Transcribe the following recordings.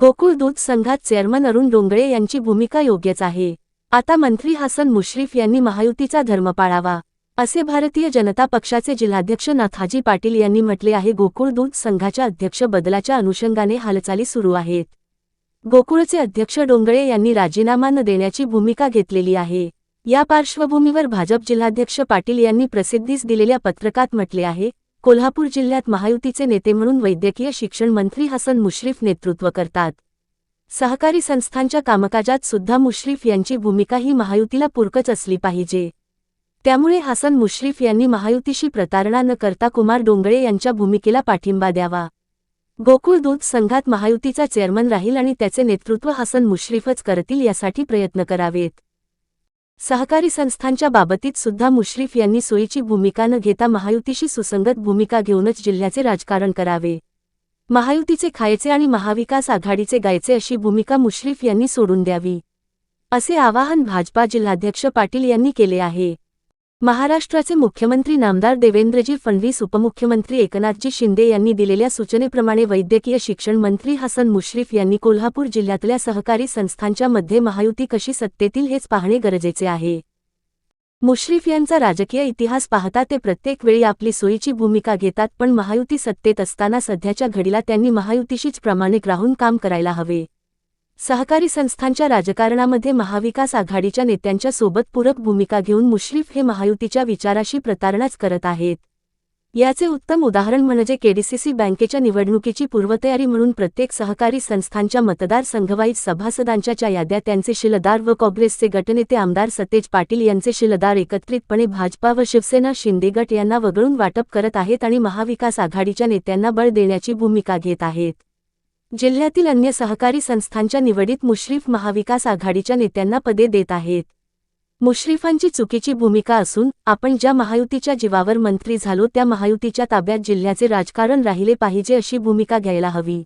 गोकुळ दूध संघात चेअरमन अरुण डोंगळे यांची भूमिका योग्यच आहे. आता मंत्री हसन मुश्रीफ यांनी महायुतीचा धर्म पाळावा असे भारतीय जनता पक्षाचे जिल्हाध्यक्ष नाथाजी पाटील यांनी म्हटले आहे. गोकुळ दूध संघाच्या अध्यक्ष बदलाच्या अनुषंगाने हालचाली सुरू आहेत. गोकुळचे अध्यक्ष डोंगळे यांनी राजीनामा न देण्याची भूमिका घेतलेली आहे. या पार्श्वभूमीवर भाजप जिल्हाध्यक्ष पाटील यांनी प्रसिद्धीस दिलेल्या पत्रकात म्हटले आहे कोल्हापूर जिल्ह्यात महायुतीचे नेते म्हणून वैद्यकीय शिक्षण मंत्री हसन मुश्रीफ नेतृत्व करतात. सहकारी संस्थांच्या कामकाजात सुद्धा मुश्रीफ यांची भूमिका ही महायुतीला पूरकच असली पाहिजे. त्यामुळे हसन मुश्रीफ यांनी महायुतीशी प्रतारणा न करता कुमार डोंगळे यांच्या भूमिकेला पाठिंबा द्यावा. गोकुळ दूध संघात महायुतीचा चेअरमन राहील आणि त्याचे नेतृत्व हसन मुश्रीफच करतील यासाठी प्रयत्न करावेत. सहकारी संस्थांच्या बाबतीत सुद्धा मुश्रीफ यांनी सोयीची भूमिका न घेता महायुतीशी सुसंगत भूमिका घेऊनच जिल्ह्याचे राजकारण करावे. महायुतीचे खायचे आणि महाविकास आघाडीचे गायचे अशी भूमिका मुश्रीफ यांनी सोडून द्यावी. असे आवाहन भाजपा जिल्हाध्यक्ष पाटील यांनी केले आहे. महाराष्ट्राचे मुख्यमंत्री नामदार देवेंद्रजी फडणवीस उपमुख्यमंत्री एकनाथजी शिंदे यांनी दिलेल्या सूचनेप्रमाणे वैद्यकीय शिक्षण मंत्री हसन मुश्रीफ यांनी कोल्हापूर जिल्ह्यातल्या सहकारी संस्थांच्या मध्ये महायुती कशी सत्तेतील हेच पाहणे गरजेचे आहे. मुश्रीफ यांचा राजकीय इतिहास पाहता ते प्रत्येक वेळी आपली सोयीची भूमिका घेतात पण महायुती सत्तेत असताना सध्याच्या घडीला त्यांनी महायुतीशीच प्रामाणिक राहून काम करायला हवे. सहकारी संस्थांच्या राजकारणामध्ये महाविकास आघाडीच्या नेत्यांच्या सोबत पूरक भूमिका घेऊन मुश्रीफ हे महायुतीच्या विचाराशी प्रतारणाच करत आहेत. याचे उत्तम उदाहरण म्हणजे केडीसीसी बँकेच्या निवडणुकीची पूर्वतयारी म्हणून प्रत्येक सहकारी संस्थांच्या मतदारसंघवाईत सभासदांच्या याद्या त्यांचे शिलदार व काँग्रेसचे गटनेते आमदार सतेज पाटील यांचे शिलदार एकत्रितपणे भाजपा व शिवसेना शिंदे गट यांना वगळून वाटप करत आहेत आणि महाविकास आघाडीच्या नेत्यांना बळ देण्याची भूमिका घेत आहेत. जिल्ह्यातील अन्य सहकारी संस्थांच्या निवडीत मुश्रीफ महाविकास आघाडीच्या नेत्यांना पदे देत आहेत. मुश्रीफांची चुकीची भूमिका असून आपण ज्या महायुतीच्या जीवावर मंत्री झालो त्या महायुतीच्या ताब्यात जिल्ह्याचे राजकारण राहिले पाहिजे अशी भूमिका घ्यायला हवी.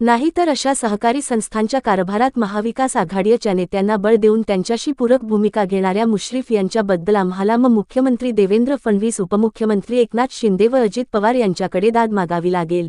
नाहीतर अशा सहकारी संस्थांच्या कारभारात महाविकास आघाडीच्या नेत्यांना बळ देऊन त्यांच्याशी पूरक भूमिका घेणाऱ्या मुश्रीफ यांच्याबद्दल आम्हाला मग मुख्यमंत्री देवेंद्र फडणवीस उपमुख्यमंत्री एकनाथ शिंदे व अजित पवार यांच्याकडे दाद मागावी लागेल.